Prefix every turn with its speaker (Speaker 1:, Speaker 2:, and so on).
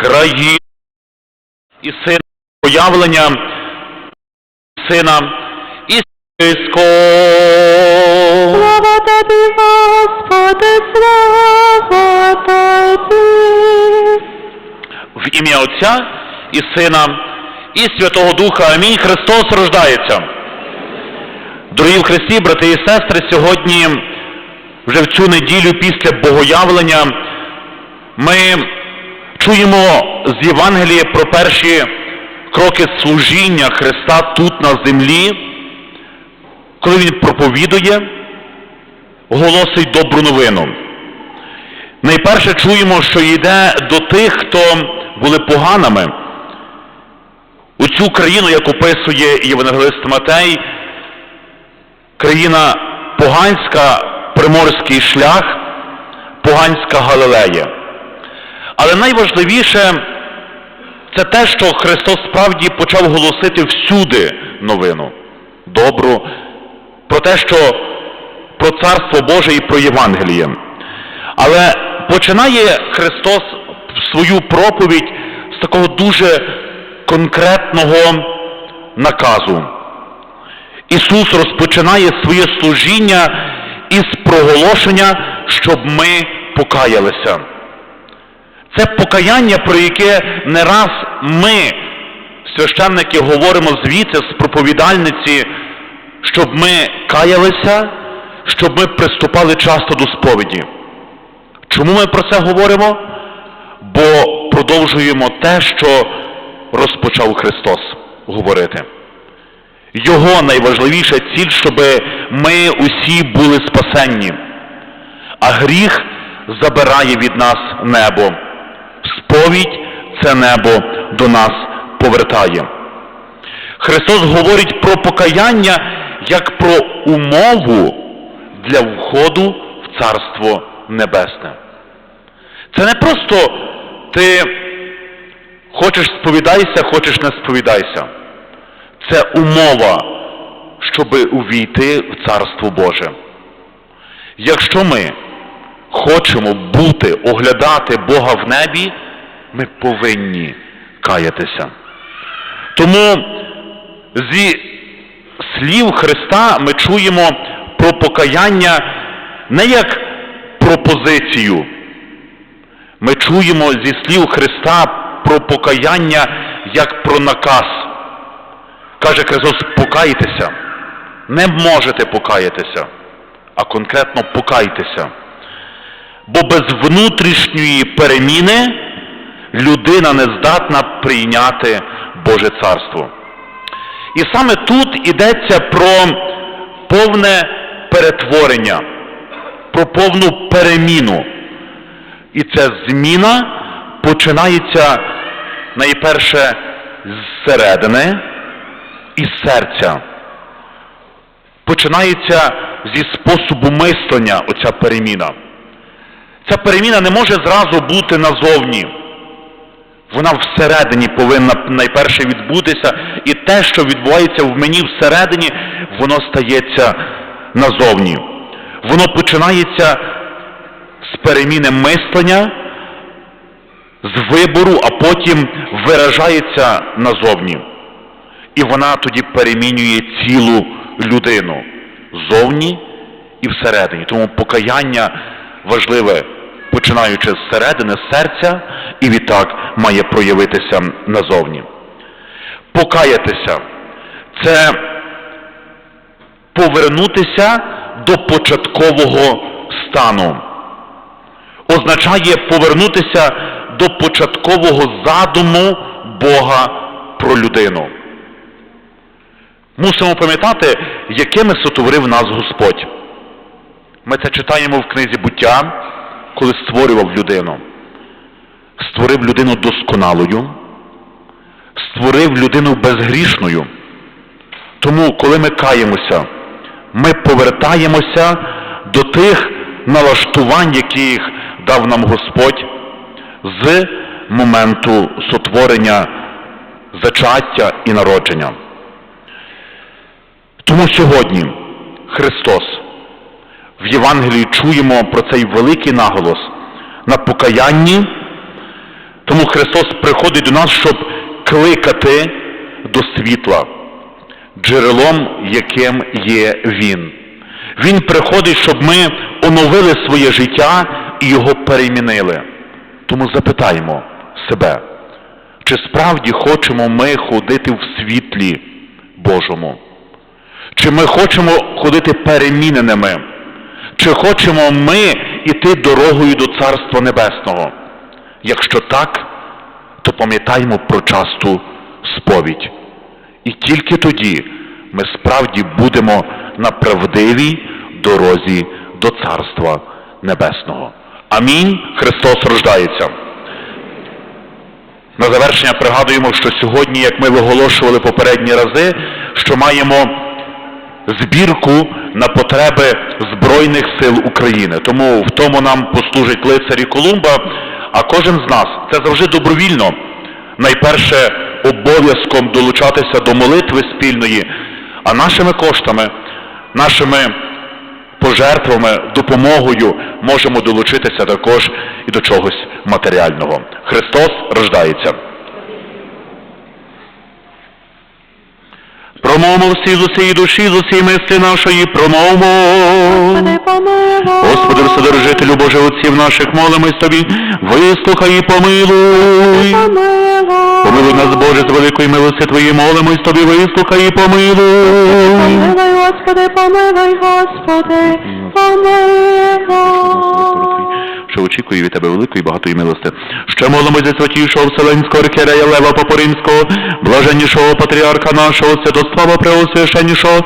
Speaker 1: країну і сина появлення сина і Списько.
Speaker 2: Слава тобі, Господи, слава тобі.
Speaker 1: В ім'я Отця і Сина і Святого Духа. Амінь. Христос рождається. Дорогі в Христі, брати і сестри, сьогодні, вже в цю неділю після Богоявлення, ми чуємо з Євангелія про перші кроки служіння Христа тут на землі, коли Він проповідує, голосить добру новину. Найперше чуємо, що йде до тих, хто були поганими. У цю країну, як описує Євангелист Матей, країна поганська, приморський шлях, поганська Галилея. Але найважливіше це те, що Христос справді почав голосити всюди новину, добру, про те, що про Царство Боже і про Євангеліє. Але починає Христос свою проповідь з такого дуже конкретного наказу. Ісус розпочинає своє служіння із проголошення, щоб ми покаялися. Це покаяння, про яке не раз ми, священники, говоримо звідси з проповідальниці, щоб ми каялися, щоб ми приступали часто до сповіді. Чому ми про це говоримо? Бо продовжуємо те, що розпочав Христос говорити. Його найважливіша ціль, щоб ми усі були спасенні. А гріх забирає від нас небо. Сповідь це небо до нас повертає. Христос говорить про покаяння як про умову для входу в Царство Небесне. Це не просто ти хочеш сповідайся, хочеш не сповідайся. Це умова, щоб увійти в Царство Боже. Якщо ми хочемо бути, оглядати Бога в небі, ми повинні каятися. Тому зі слів Христа ми чуємо про покаяння не як пропозицію. Ми чуємо зі слів Христа про покаяння як про наказ. Каже Христос, покайтеся. Не можете покаятися, а конкретно покайтеся. Бо без внутрішньої переміни людина не здатна прийняти Боже Царство. І саме тут йдеться про повне перетворення, про повну переміну. І ця зміна починається найперше зсередини і серця. Починається зі способу мислення оця переміна. Ця переміна не може зразу бути назовні. Вона всередині повинна найперше відбутися, і те, що відбувається в мені всередині, воно стається назовні. Воно починається з переміни мислення, з вибору, а потім виражається назовні. І вона тоді перемінює цілу людину зовні і всередині. Тому покаяння важливе, починаючи з середини, серця, і відтак має проявитися назовні. Покаятися це повернутися до початкового стану. Означає повернутися до початкового задуму Бога про людину. Мусимо пам'ятати, якими сотворив нас Господь. Ми це читаємо в книзі буття, коли створював людину. Створив людину досконалою, створив людину безгрішною. Тому, коли ми каємося, ми повертаємося до тих налаштувань, яких дав нам Господь з моменту сотворення, зачаття і народження. Тому сьогодні Христос в Євангелії чуємо про цей великий наголос на покаянні Тому Христос приходить до нас, щоб кликати до світла, джерелом, яким є Він. Він приходить, щоб ми оновили своє життя і його перемінили. Тому запитаємо себе, чи справді хочемо ми ходити в світлі Божому? Чи ми хочемо ходити переміненими? Чи хочемо ми йти дорогою до Царства Небесного? Якщо так, то пам'ятаймо про часту сповідь. І тільки тоді ми справді будемо на правдивій дорозі до Царства Небесного. Амінь. Христос рождається. На завершення пригадуємо, що сьогодні, як ми виголошували попередні рази, що маємо збірку на потреби Збройних сил України. Тому в тому нам послужить лицарі Колумба, а кожен з нас це завжди добровільно. Найперше обов'язком долучатися до молитви спільної, а нашими коштами, нашими пожертвами, допомогою можемо долучитися також і до чогось матеріального. Христос рождається. Промовмо всі з усієї душі, з усієї мислі нашої, промовмо.
Speaker 2: Господи, помилуй.
Speaker 1: Господи, Вседержителю Боже отців наших, молимось Тобі, вислухай і помилуй.
Speaker 2: Помилуй.
Speaker 1: Помилуй нас, Боже, з великої милості Твої, молимось Тобі, вислухай і помилуй.
Speaker 2: Помилуй, Господи, помилуй, Господи, помилуй.
Speaker 1: Що очікує від Тебе великої багатої милости. Ще молимось за святішого Вселенського архієрея Лева Попоринського, блаженнішого патріарха нашого, святослава Преосвященнішого,